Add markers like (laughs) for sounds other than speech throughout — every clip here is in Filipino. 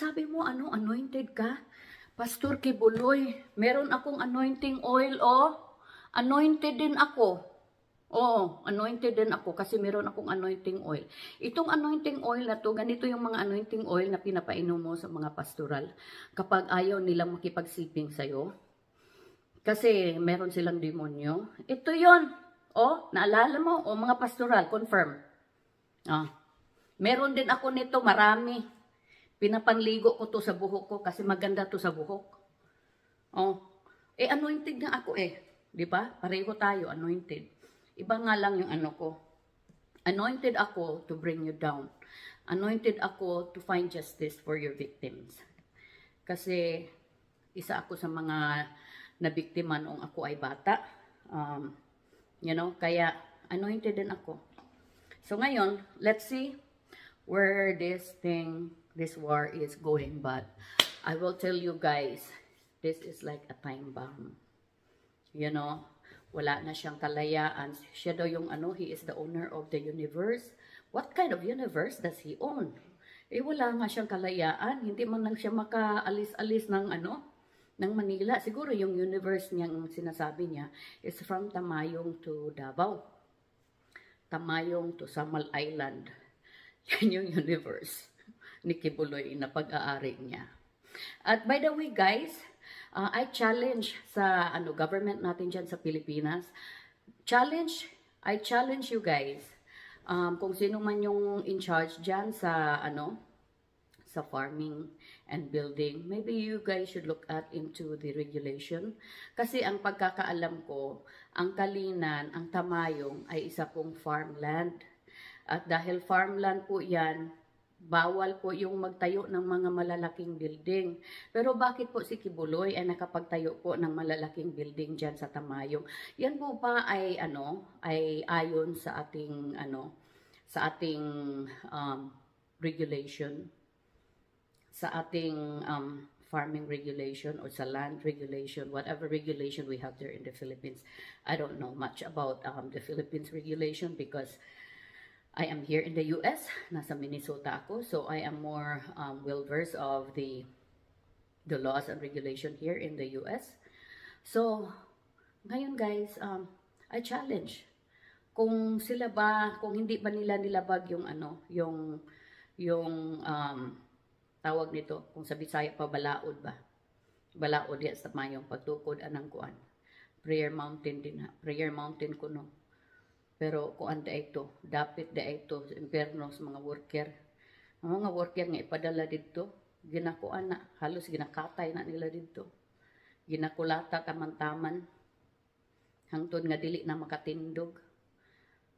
sabi mo, ano, anointed ka? Pastor Kibuloy, meron akong anointing oil, oh. Anointed din ako. Oo, anointed din ako kasi meron akong anointing oil. Itong anointing oil na to, ganito yung mga anointing oil na pinapainom mo sa mga pastoral kapag ayaw nilang makipagsiping sa'yo. Kasi meron silang demonyo. Ito yon Oh, naalala mo? O mga pastoral, confirm. Ah. Meron din ako nito, marami. Pinapanligo ko to sa buhok ko kasi maganda to sa buhok. Oh. Eh, anointed nga ako eh. Di ba? Pareho tayo, anointed. Iba nga lang yung ano ko. Anointed ako to bring you down. Anointed ako to find justice for your victims. Kasi isa ako sa mga nabiktima noong ako ay bata. Um, you know, kaya anointed din ako. So ngayon, let's see where this thing, this war is going. But I will tell you guys, this is like a time bomb. You know, wala na siyang kalayaan. Siya daw yung ano, he is the owner of the universe. What kind of universe does he own? Eh wala nga siyang kalayaan, hindi man lang siya makaalis-alis ng ano, ng Manila. Siguro yung universe niyang sinasabi niya is from Tamayong to Davao. Tamayong to Samal Island. (laughs) Yan yung universe ni Kibuloy na pag-aari niya. At by the way guys, uh, I challenge sa ano government natin diyan sa Pilipinas. Challenge, I challenge you guys. Um, kung sino man yung in charge diyan sa ano sa farming and building, maybe you guys should look at into the regulation. Kasi ang pagkakaalam ko, ang Kalinan, ang Tamayong ay isa pong farmland. At dahil farmland po yan, bawal po yung magtayo ng mga malalaking building. Pero bakit po si Kibuloy ay nakapagtayo po ng malalaking building diyan sa Tamayong? Yan po pa ay ano, ay ayon sa ating ano, sa ating um, regulation, sa ating um, farming regulation or sa land regulation, whatever regulation we have there in the Philippines. I don't know much about um, the Philippines regulation because I am here in the US, nasa Minnesota ako, so I am more um, well versed of the the laws and regulation here in the US. So, ngayon guys, um, I challenge kung sila ba, kung hindi ba nila nilabag yung ano, yung yung um, tawag nito, kung sa Bisaya pa balaod ba? Balaod yan sa mayong pagtukod anang kuan. Prayer mountain din ha. Prayer mountain kuno. Pero kuan da ito, dapit da ito sa imperno sa mga worker. Ang mga worker nga ipadala dito, ginakuan na, halos ginakatay na nila dito. Ginakulata taman-taman. Hangtod nga dili na makatindog.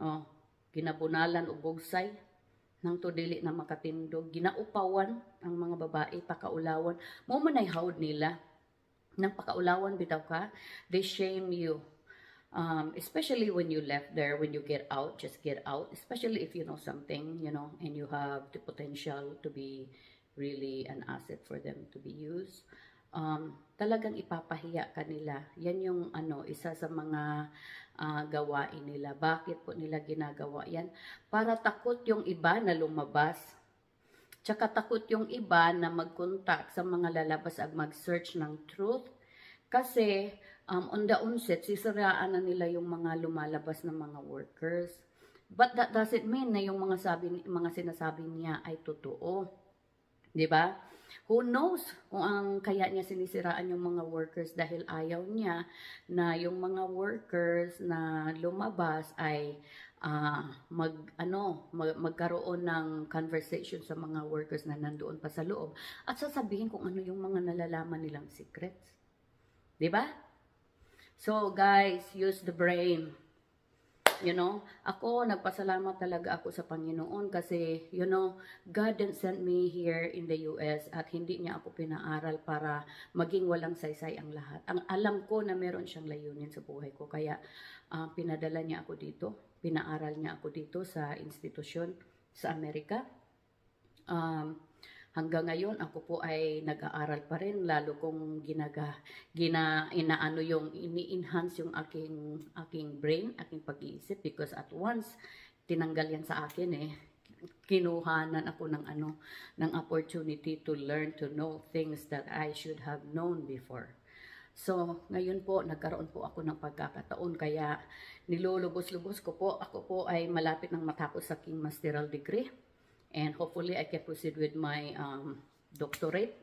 Oh, ginabunalan og bugsay nang to dili na makatindog ginaupawan ang mga babae pakaulawan mo man ay hawd nila nang pakaulawan bitaw ka they shame you um, especially when you left there when you get out just get out especially if you know something you know and you have the potential to be really an asset for them to be used um, talagang ipapahiya ka nila yan yung ano isa sa mga ah, gawain nila bakit po nila ginagawa yan para takot yung iba na lumabas. Tsaka takot yung iba na mag-contact sa mga lalabas at mag-search ng truth. Kasi um, on the onset, sisiraan na nila yung mga lumalabas ng mga workers. But that doesn't mean na yung mga, sabi, mga sinasabi niya ay totoo. ba? Who knows kung ang kaya niya sinisiraan yung mga workers dahil ayaw niya na yung mga workers na lumabas ay ah, mag ano mag, magkaroon ng conversation sa mga workers na nandoon pa sa loob at sasabihin kung ano yung mga nalalaman nilang secrets. 'Di ba? So guys, use the brain. You know, ako nagpasalamat talaga ako sa Panginoon kasi you know, God didn't send me here in the US at hindi niya ako pinaaral para maging walang saysay ang lahat. Ang alam ko na meron siyang layunin sa buhay ko kaya ah, pinadala niya ako dito, pinaaral niya ako dito sa institusyon sa Amerika. Um, hanggang ngayon ako po ay nag-aaral pa rin lalo kung ginaga gina inaano yung ini-enhance yung aking aking brain, aking pag-iisip because at once tinanggal yan sa akin eh. kinuhanan ako ng ano ng opportunity to learn to know things that I should have known before. So, ngayon po, nagkaroon po ako ng pagkakataon, kaya nilulubos-lubos ko po, ako po ay malapit ng matapos sa aking masteral degree. And hopefully, I can proceed with my um, doctorate.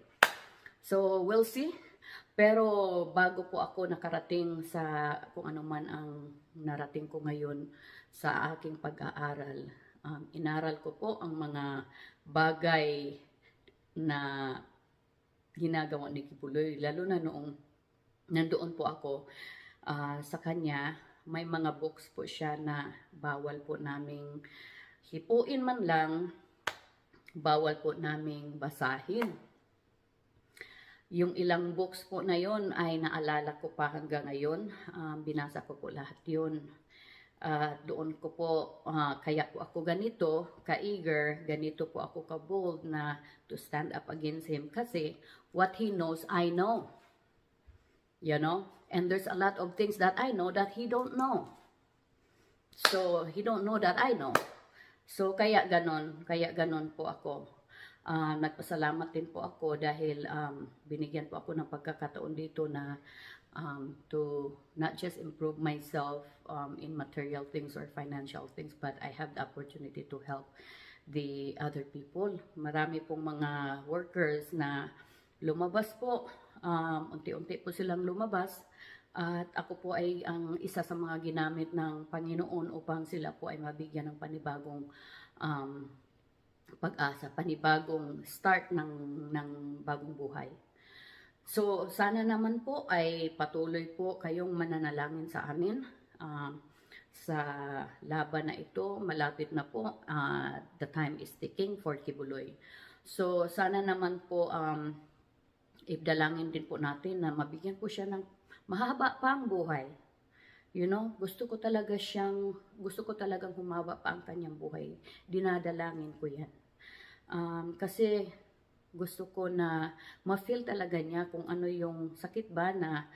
So, we'll see. Pero bago po ako nakarating sa kung ano man ang narating ko ngayon sa aking pag-aaral, um, inaral ko po ang mga bagay na ginagawa ni Kibuloy, lalo na noong nandoon po ako ah, sa kanya, may mga books po siya na bawal po naming hipuin man lang, bawal po naming basahin. Yung ilang books po na yon ay naalala ko pa hanggang ngayon. Um, binasa ko po lahat yun. At doon ko po, ah, kaya po ako ganito, ka-eager, ganito po ako ka-bold na to stand up against him. Kasi what he knows, I know. You know? And there's a lot of things that I know that he don't know. So, he don't know that I know. So, kaya ganon, kaya ganon po ako. Ah, nagpasalamat din po ako dahil um, binigyan po ako ng pagkakataon dito na um, to not just improve myself um, in material things or financial things, but I have the opportunity to help the other people. Marami pong mga workers na lumabas po, um, unti-unti po silang lumabas, at ako po ay ang isa sa mga ginamit ng Panginoon upang sila po ay mabigyan ng panibagong um, pag-asa, panibagong start ng, ng bagong buhay. So, sana naman po ay patuloy po kayong mananalangin sa amin um, sa laban na ito. Malapit na po. uh, the time is ticking for Kibuloy. So, sana naman po um, ibdalangin din po natin na mabigyan po siya ng mahaba pa ang buhay. You know, gusto ko talaga siyang, gusto ko talagang humaba pa ang kanyang buhay. Dinadalangin ko yan. Um, kasi gusto ko na ma-feel talaga niya kung ano yung sakit ba na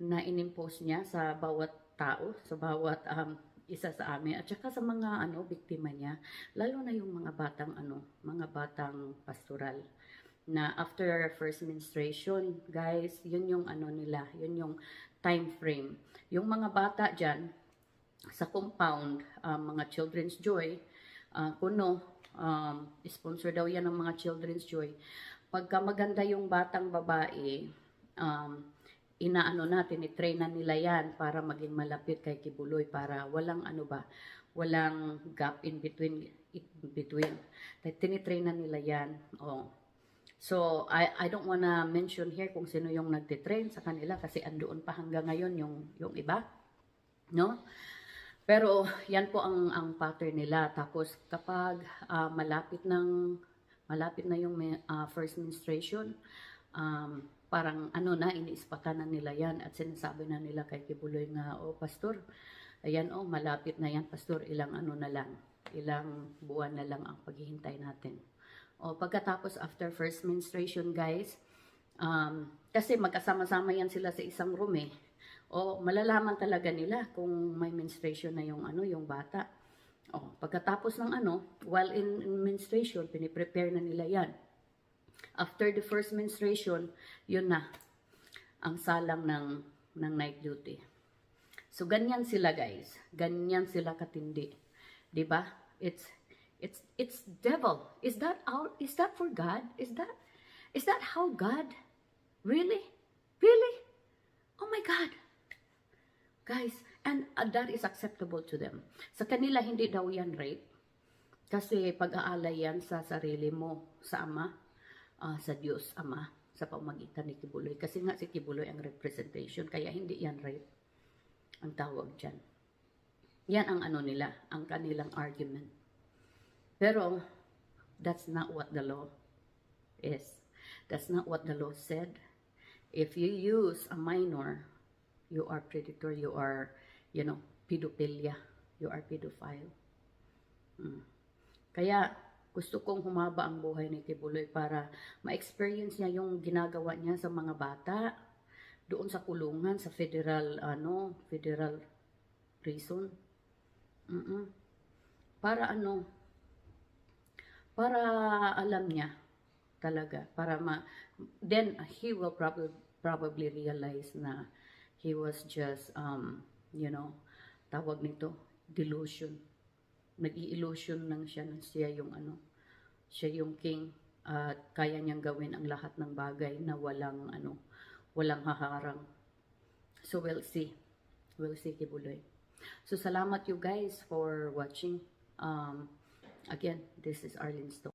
na inimpose niya sa bawat tao, sa bawat um, isa sa amin at saka sa mga ano biktima niya, lalo na yung mga batang ano, mga batang pastoral na after first menstruation, guys, yun yung ano nila, yun yung time frame. Yung mga bata diyan sa compound, um, mga Children's Joy, uh, kuno, um, sponsor daw yan ng mga Children's Joy. Pagka maganda yung batang babae, um, inaano natin, itrain na nila yan para maging malapit kay Kibuloy, para walang ano ba, walang gap in between, in between. Tinitrain na nila yan. Oh. So, I, I don't wanna mention here kung sino yung nagtitrain sa kanila kasi andoon pa hanggang ngayon yung, yung iba. No? Pero yan po ang ang pattern nila. Tapos kapag ah, malapit ng malapit na yung ah, first menstruation, um, parang ano na iniispatan na nila yan at sinasabi na nila kay Kibuloy nga, oh pastor, ayan oh malapit na yan pastor, ilang ano na lang, ilang buwan na lang ang paghihintay natin. O pagkatapos after first menstruation guys, um, kasi magkasama-sama yan sila sa isang room eh. O malalaman talaga nila kung may menstruation na yung ano, yung bata. O pagkatapos ng ano, while in, in menstruation, piniprepare na nila yan. After the first menstruation, yun na ang salang ng ng night duty. So ganyan sila guys. Ganyan sila katindi. 'Di ba? It's it's it's devil. Is that out is that for God? Is that is that how God really? Really? Oh my God. Guys, and uh, that is acceptable to them. Sa kanila hindi daw yan rape. Kasi pag-aalay yan sa sarili mo, sa Ama, ah, sa Diyos Ama, sa pamagitan ni Kibuloy. Kasi nga si Kibuloy ang representation, kaya hindi yan rape ang tawag dyan. Yan ang ano nila, ang kanilang argument. Pero, that's not what the law is. That's not what the law said. If you use a minor, you are predator, you are, you know, pedophilia, you are pedophile. Mm. Kaya, gusto kong humaba ang buhay ni Tibuloy para ma-experience niya yung ginagawa niya sa mga bata doon sa kulungan, sa federal, ano, federal prison. Mm-mm. Para ano, para alam niya talaga para ma then he will probably probably realize na he was just um you know tawag nito delusion. Nag-illusion lang siya na siya yung ano siya yung king at kaya niyang gawin ang lahat ng bagay na walang ano walang haharang. So we'll see. We'll see kibuloy. So salamat you guys for watching. Um again this is Arlene Stone